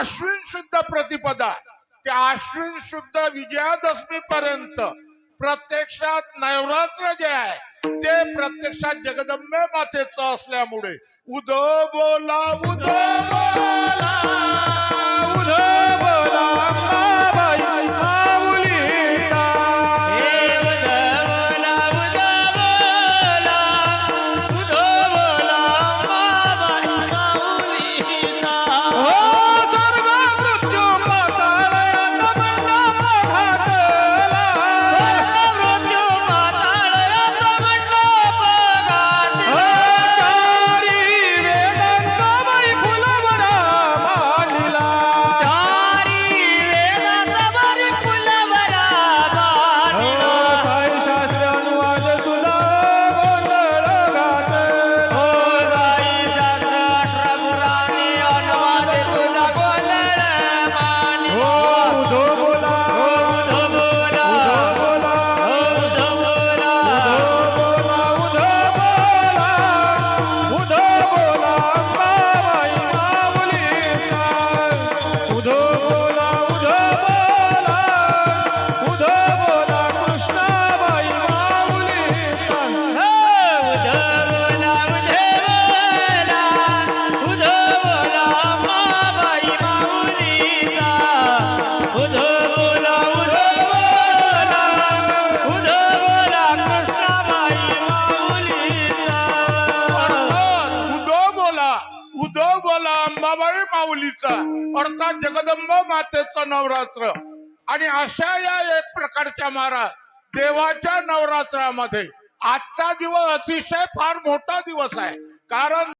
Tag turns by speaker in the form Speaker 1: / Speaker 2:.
Speaker 1: अश्विन शुद्ध प्रतिपदा त्या आश्विन शुद्ध विजयादशमी पर्यंत प्रत्यक्षात नवरात्र जे आहे ते प्रत्यक्षात जगदंबे मातेचं असल्यामुळे उद बोला उद बोला Oh! अंबाबाई माऊलीचा अर्थात जगदंब मातेचं नवरात्र. आणि अशा या एक प्रकारच्या महाराज देवाच्या नवरात्रामध्ये आजचा दिवस अतिशय फार मोठा दिवस आहे. कारण